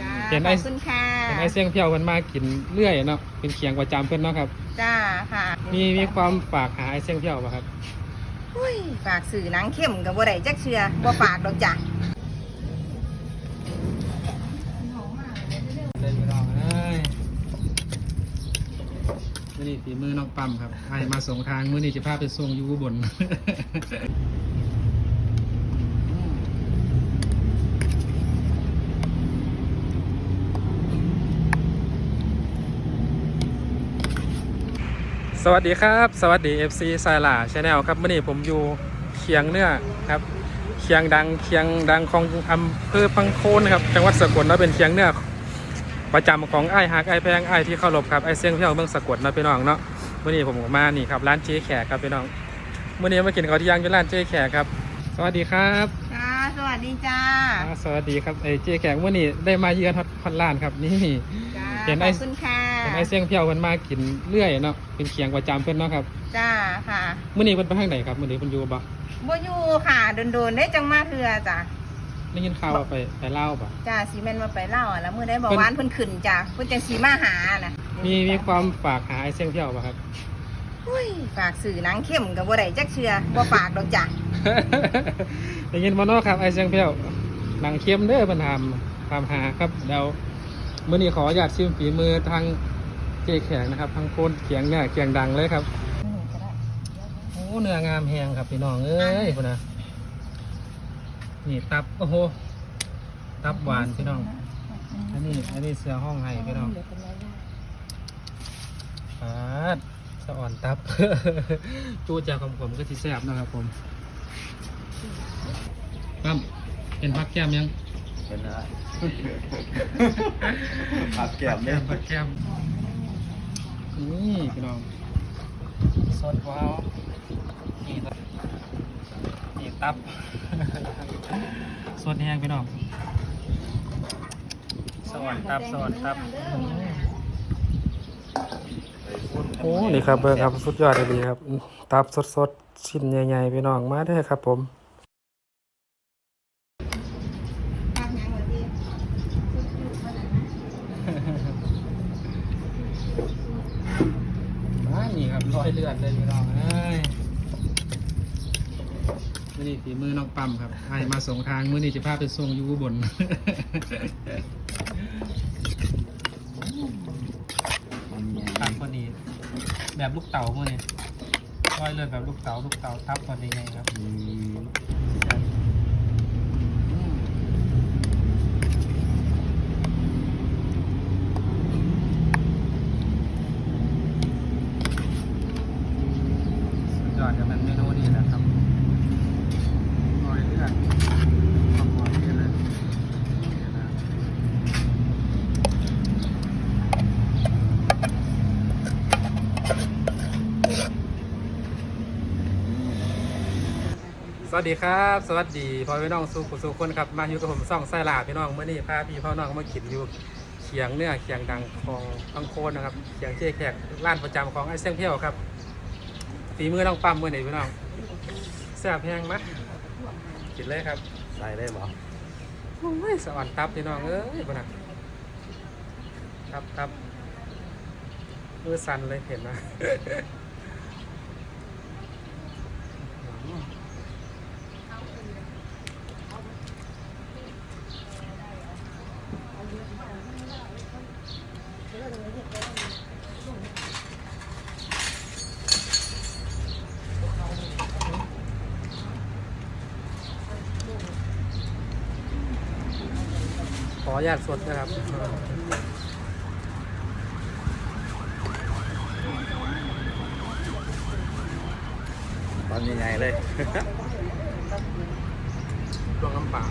จ้าเห็นขไอ้อบคุณค่ะเห็นไอ้เสียงเพียวเพิ่นมากินเรื่อยเนาะเป็นเคียงประจำเพิ่นเนาะครับ จ้าค่ะมีมีความฝากหาไอ้เสียงเพียวป่ะครับ อุ้ยฝากสื่อหนังเข้มกับบ่ได้จักเชือบ่ฝากดอกจ้ะเล่นไปลองเอ้ยมื่อนี้ฝีมือน้องปั๊มครับไอ้มาส่งทางมื่อนี้จะพาไปส่งอยูอุบน สวัสดีครับ สวัสดี FC สายหล่าชาแนลครับมื่อนี้ผมอยู่เคียงเนื้อครับเคียงดังเคียงดังของอำเภอพังโคนครับจังหวัดสกลแล้วเป็นเคียงเนื้อประจำของไอ้ายฮักไอ้ายแพงไอ้ายที่เข้ารบครับไอ้ายเสียงเที่ยวเมืองสะกดเนาะพี่น้องเนาะมื่อนี้ผมก็มานี่ครับร้านเจ๊แขกครับพี่น้องมื่อนี้มากินข้าวเที่ยงที่ร้านเจ๊แขกครับ สวัสดีครับจ้าสวัสดีจ้าอ่าสวัสดีครับไอ้เจ๊แขกมื่อนี้ได้มาเยือนฮอตฮอตร้านครับนี่จ้าเห็นขไอ้อบคุณค่ะ เห็นไอ้เสียงเที่ยวเพิ่นมากินเรื่อยเนาะเป็นเคียงประจำเพิ่นเนาะครับจ้าค่ะมื่อนี้เพิ่นไปทางไหนครับมื่อนี้เพิ่นอยู่บ่บ่อยู่ค่ะ โดนๆได้จังมาเทื่อจ้ะได้ยินข่าวว่าไปไปเล่าวบ่จ้าสีแม่นมาไปเล่าอะแล้วมื้อได้บอกเพิ่นวานเพิ่นขึ้นจ้ะเพิ่นจังสีมาหาน่ะมีมีความฝากหาไอ้เสียงเที่ยวป่ะครับอุ้ยฝากสื่อหนังเข้มกับบ่ได้จักเชือบ่ฝากดอกจ้ะได้ยินมาเนาะครับไอ้เสียงเพียวหนังเข้มเด้อปัญหามตามหาครับเดี๋ยวมื่อนี้ขออนุญาตชิมฝีมือทาง เจ๊แขกนะครับทางโคนเขียงเนี่ยเขียงดังเลยครับโอ้เนื้องามแหงครับพี่น้องเอ้ยคุณนะนี่ตับโอ้โหตับหวานพี่น้อง อันนี้อันนี้เสือห้องไห้พี่น้องปาดสะอ่อนตับจูจากของผมก็ที่แซ่บนะครับผมปั๊มเป็นพักแก้มยังเป็นอะไรผักแก้มเนี่ยผักแก้ม นี่พี่น้องสดว้าวนี่ตับนี่ตับ สดแห้งพี่น้องสวรรค์ตับสวรรค์ตับโอ้นี่ครับเบิร์ครับสุดยอดเลยครับ ตับสดๆชิ้นใหญ่ๆพี่น้องมาได้ครับผม ฝากหยังว่าติ มานี่ครับร้อย เลยพี่น้องเอ้ยมื่อนี้ฝีมือน้องปั๊มครับไอ้มาส่งทางมื่อนี้จะพาไปส่งอยูอุบนตับคนนี้ แบบลูกเต๋าพวกนี้ร้อยเลยแบบลูกเต๋าลูกเต๋าทับคนยังไงครับสุดยอดกับมันเมนูนี้นะครับร้อยเลือดความหวานนี่เลยนี่นะ ส วัสดีครับ สวัสดีพ่อพี่น้องสุขสุขคนครับมาอยู่กับผมซ่องไส้ลาพี่น้องเมื่อนี้พาพี่พ่อน้องมากินอยู่เขียงเนื้อเขียงดังของอังโคนนะครับเขียงเจ๊แขกร้านประจำของไอ้เสี่ยงเพียวครับฝีมือน้องปั๊มเมื่อไหร่พี่น้องแซ่บแพงไหมกินเลยครับใส่ได้หรอโอ้ยสวรรค์ตับพี่น้องเอ้ยบ่นะตับตับมือสั่นเลยเห็นนะ ออนุญาตสดนะครับตอนใหญ่ๆเลยลวงน้ำเปล่า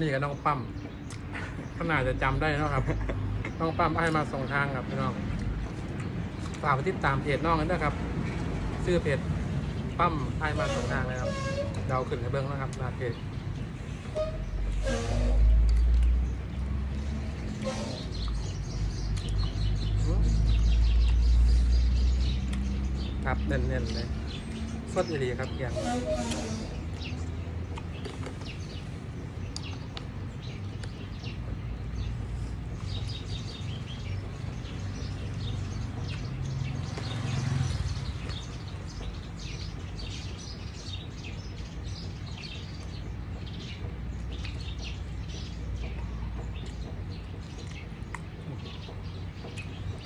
นี่กับน้องปั๊มขนาดจะจำได้นะครับ น้องปั๊มให้มาส่งทางครับพี่น้องฝากไปติดตามเพจน้องกันด้วยครับชื่อเพจปั๊มให้มาส่งทางเลยครับ เราขึ้นให้เบิ้งนะครับหน้าเพจครับเน้นๆเลยสดดีครับเกียง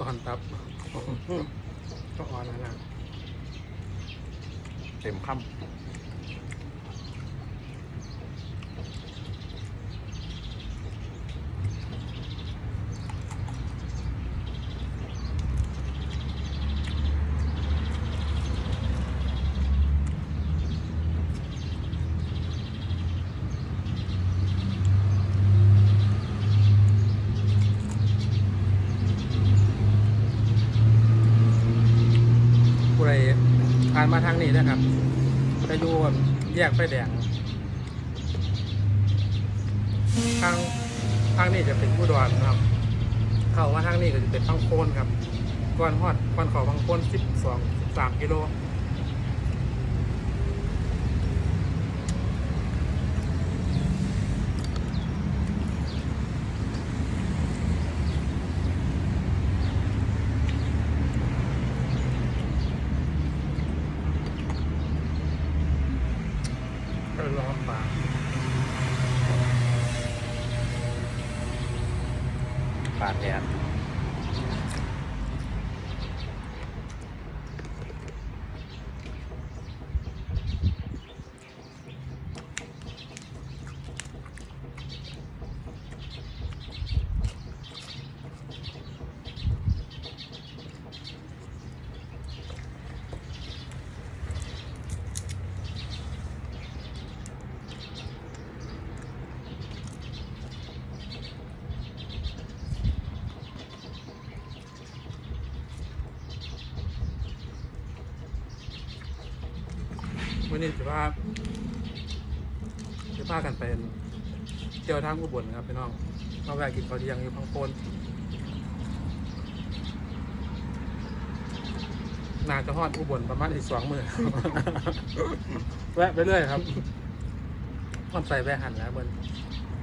ตอนตับก็อ่อนแล้วนะเต็มค่ผู้ใดผ่านมาทางนี้นะครับจะอยู่แยกไฟแดงทางทางนี้จะเป็นผู้ดอนนะครับ เข้ามาทางนี้ก็จะเป็นฟังโคนครับก่อนฮอดก่อนขอฟังโคนสิบสองสิบสามกิโล ก็ร้อนปากำปาดแดด วันนี้จะพาจะพากันเป็นเที่ยวทางอุบลครับพี่น้องมาแวะกินข้าวเที่ยงอยู่พังโคนนาจะฮอดอุบลประมาณอีกสองมือแวะไปเรื่อยครับมันใส่แวะหันแล้วเหมือน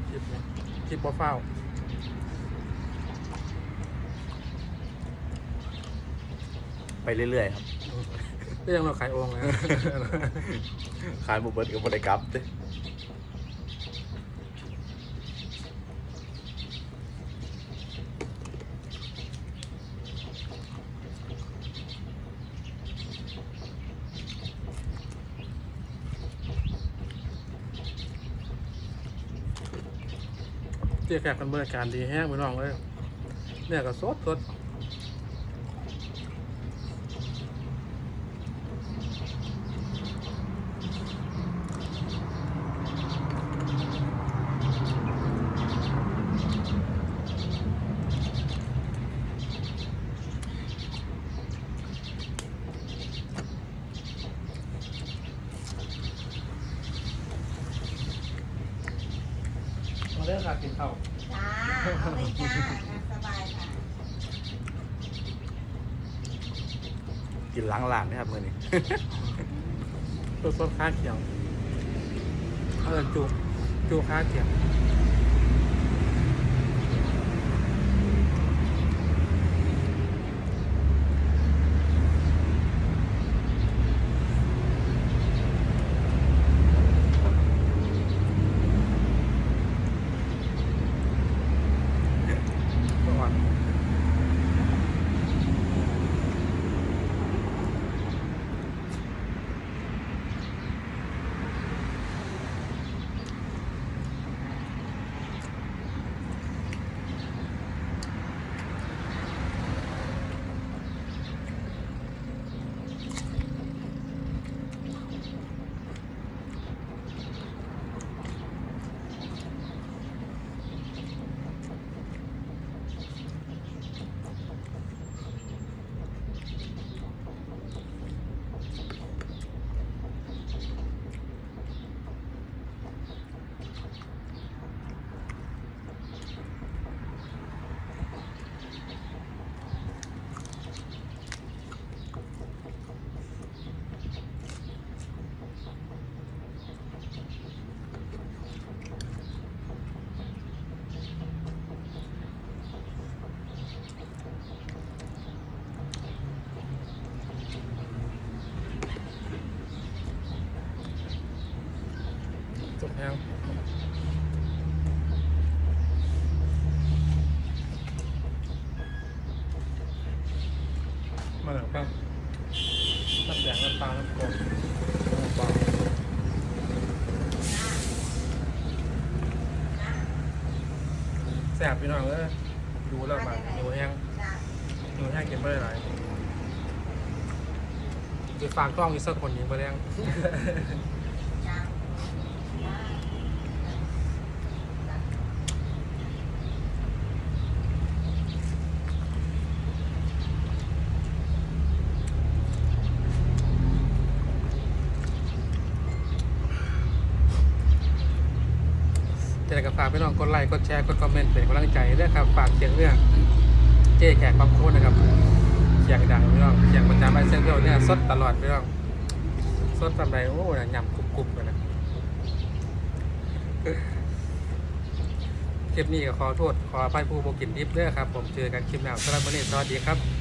คลิปนี้คลิปบ่เฝ้าไปเรื่อยๆครับ ก็ยังเราขายองค์นะขายบุบเบิร์กับบริกรับเด้เจ๊แขกกันบริการดีแห้งไปน้องเลยเนี่ยก็สดสด มาเรื่องการกินข้าวจ้าเอาเลยจ้าสบายค่ะกินล้างหลานนะครับมือนี้ ตัวสดค้าเขียวเขาจะจูจูค้าเขียวก่อน อ แพงมาหนังครับ น้ำแดงน้ำตาลน้ำกลมน้ำปลาแสบพี่น้องเอ้ยดูแล้วแบบหิวแห้งอยู่แห้งกินไม่ได้หลายจะฝากกล้องอีกสักคนยิงไปแล้ว จ้า จะได้กับฝาก พี่น้องกดไลค์กดแชร์กดคอมเมนต์เป็นกำลังใจด้วยครับฝากเสียงเรื่องเจ๊แขกความโค้ดนะครับเสียงดังพี่น้องเสียงประจำไอเซนเพียวเนี่ยสดตลอดพี่น้องสดทำไรโอ้ยยำกรุบๆกันนะคลิปนี้ก็ขอโทษขออภัยผู้บกินดิบด้วยครับ ผมเจอกันคลิปหน้าสำหรับวันนี้สวัสดีครับ